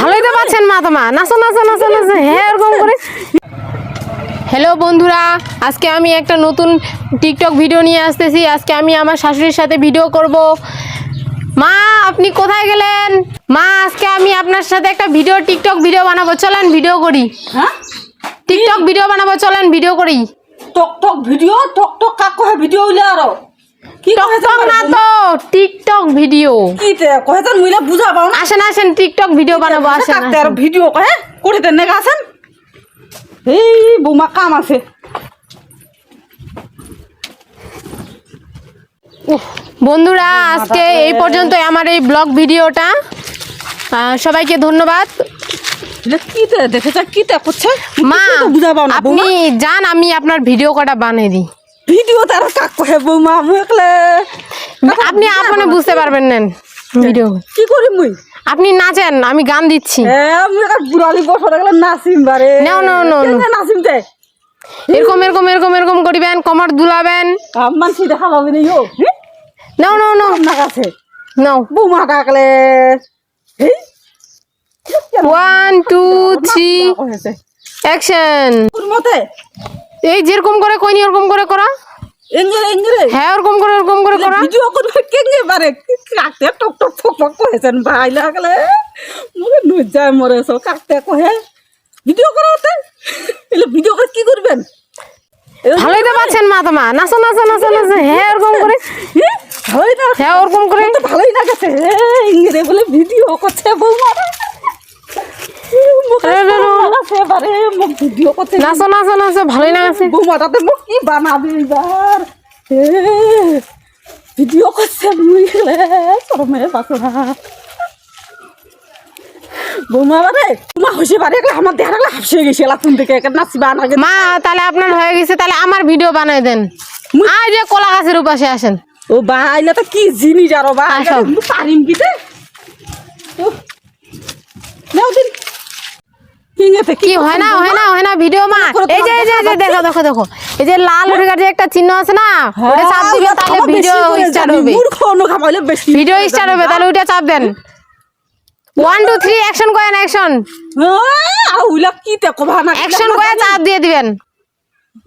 ভালোই তো পাচ্ছেন মা তোমা। নাচো নাচো নাচো নাচো। হ্যাঁ এরকম করে। হ্যালো বন্ধুরা আজকে আমি একটা নতুন টিকটক ভিডিও নিয়ে আসতেছি। আজকে আমি আমার শাশুড়ির সাথে ভিডিও করব। মা আপনি কোথায় গেলেন? মা আজকে আমি আপনার সাথে একটা ভিডিও টিকটক ভিডিও বানাবো। চলেন ভিডিও করি। হ্যাঁ? টিকটক ভিডিও বানাবো চলেন ভিডিও করি। টক টক ভিডিও টক টক কাক ভিডিও উইলে আর। টিকটক না তো টিকটক ভিডিও। কি তে কহে মুইলা বুঝা না। আসেন আসেন টিকটক ভিডিও বানাবো আসেন আর ভিডিও কহে করে দেন নাকি আসেন? এই বৌমা কাম আছে। বন্ধুরা আজকে এই পর্যন্ত আমার এই ব্লগ ভিডিওটা। সবাইকে ধন্যবাদ। এলে কি তে দেখেছ করছে? মা আপনি যান আমি আপনার ভিডিও কটা বানিয়ে দিই। ভিডিও তার কাক কহে বৌমা একলে আপনি আপনি বুঝতে পারবেন নেন ভিডিও। কি করি মুই? আপনি নাচেন আমি গান দিচ্ছি। হ্যাঁ মুই একটা বুড়ালি বছর গেলে নাচিম বারে। নাও, নাও, নাও, নাও। কেনে নাচিম তে? এরকম এরকম এরকম এরকম করিবেন কমর দুলাবেন। মানসি দেখা পাবে না ইয়ো নাও নাও নাও। না কাছে নাও। বৌমা কাকলে ওয়ান টু থ্রি অ্যাকশন মতে? এই যেরকম করে কইনি ওরকম করে করা। এঙ্গেরে এঙ্গেরে হ্যাঁ ওরকম করে ওরকম করে করা। ভিডিও করবে কেঙ্গে পারে কাকতে টক টক টক টক কহেছেন ভাই লাগলে। মুখে নুই যায় মরেছ কাকতে কহে। ভিডিও এলে ভিডিও করে কি করবেন? ভালোই তো পাচ্ছেন মা তোমা। নাচো নাচো নাচো নাচো। হ্যাঁ ওরকম করে। হ্যাঁ ওরকম করে। তো ভালোই ইংরে বলে ভিডিও করছে বৌমা মুখে আরে, আরে, আরে। এবারে মুখ ভিডিও করছে নাচো নাচো নাচো ভালোই লাগাছে বৌমাটাতে মুখ কি বানাবি এবার? ভিডিও করছে মুইলে শরমে বাসরা বৌমা বারে তোমার হসে বারে আমার গেছে থেকে একটা নাচিবা না মা তাহলে আপনার হয়ে গেছে তাহলে আমার ভিডিও বানাই দেন। আর কলা গাছের উপাশে আসেন। ও তো কি জিনিস আরও বা পারিম কি তে উফ। নাও দিন কিংয়েতে কি হয় না হয় না হয় না ভিডিও মা এই যে এই যে দেখো দেখো দেখো। এই যে লাল উঠে যে একটা চিহ্ন আছে না ওটা চাপ দিলে তাহলে ভিডিও স্টার্ট হবে। মূর্খ অনু খামাইলে বেশি ভিডিও স্টার্ট হবে তাহলে ওটা চাপ দেন। ওয়ান টু থ্রি অ্যাকশন করেন অ্যাকশন আহ, কি তে কবা না অ্যাকশন করে চাপ দিয়ে দিবেন।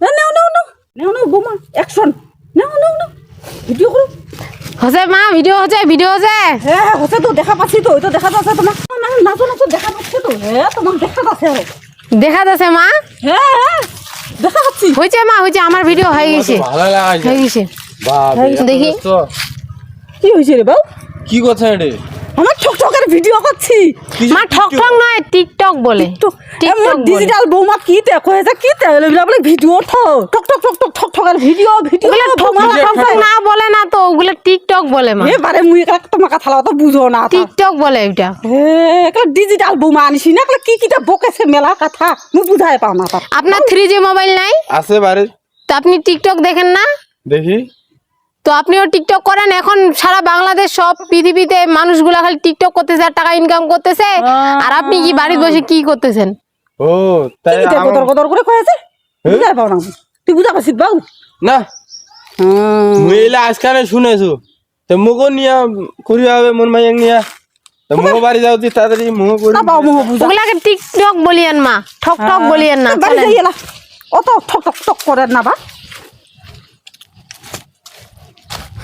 নাও নাও নাও নাও নাও নাও বোমা অ্যাকশন নাও নাও নাও ভিডিও করো। হচ্ছে মা ভিডিও হচ্ছে ভিডিও হচ্ছে। হ্যাঁ হচ্ছে তো দেখা পাচ্ছি তো ওই তো দেখা যাচ্ছে তোমার না নাচো নাচো দেখা পাচ্ছি তো। হ্যাঁ তোমার দেখা যাচ্ছে আরও দেখা যাচ্ছে মা? হ্যাঁ দেখা পাচ্ছি হয়েছে মা হয়েছে আমার ভিডিও হয়ে গেছে। ভালো লাগাইছে হয়ে গেছে। বাবা দেখি। কি হয়েছে রে বাউ? কি কথা রে আমার ঠক ঠকের ভিডিও করছি। মা ঠক ঠক নয় টিকটক বলে। টিকটক। ডিজিটাল বৌমা কি তে কয়েছে কি তে বলে ভিডিও ঠক ঠক ঠক ঠক ঠক ঠক ভিডিও ভিডিও বৌমা ঠক না বলে না তো ওগুলো টিকটক বলে মা। এবারে মুই একটা তোমার কথা তো বুঝো না টিকটক বলে এটা একটা ডিজিটাল বৌমা আনিছি না কি কিটা বকেছে মেলা কথা মুই বুঝাই পাও না আপনার থ্রি জি মোবাইল নাই? আছে বাড়ি। তো আপনি টিকটক দেখেন না? দেখি। তো আপনিও টিকটক করেন এখন সারা বাংলাদেশ সব পৃথিবীতে মানুষগুলা খালি টিকটক করতেছে আর টাকা ইনকাম করতেছে। আর আপনি কি বাড়িতে বসে কি করতেছেন? ও তাই কি তে আমার- কদর কদর করে কয়েছে বুঝাই পাও না। তুই বুঝা পাচ্ছিস বাউ না। মহিলা আজকাল শুনেছো। তো মুগো নিয়া করি হবে মন মাইয়াং নিয়া। তো মুগো বাড়ি যাও তুই তাড়াতাড়ি মুগো করি। না বাউ মোহ বুঝা। ওগুলাকে টিকটক বলিয়েন মা। ঠক ঠক বলিয়েন না বাড়ি চলেন। যাই এলা। অত ঠক ঠক ঠক করে না বা।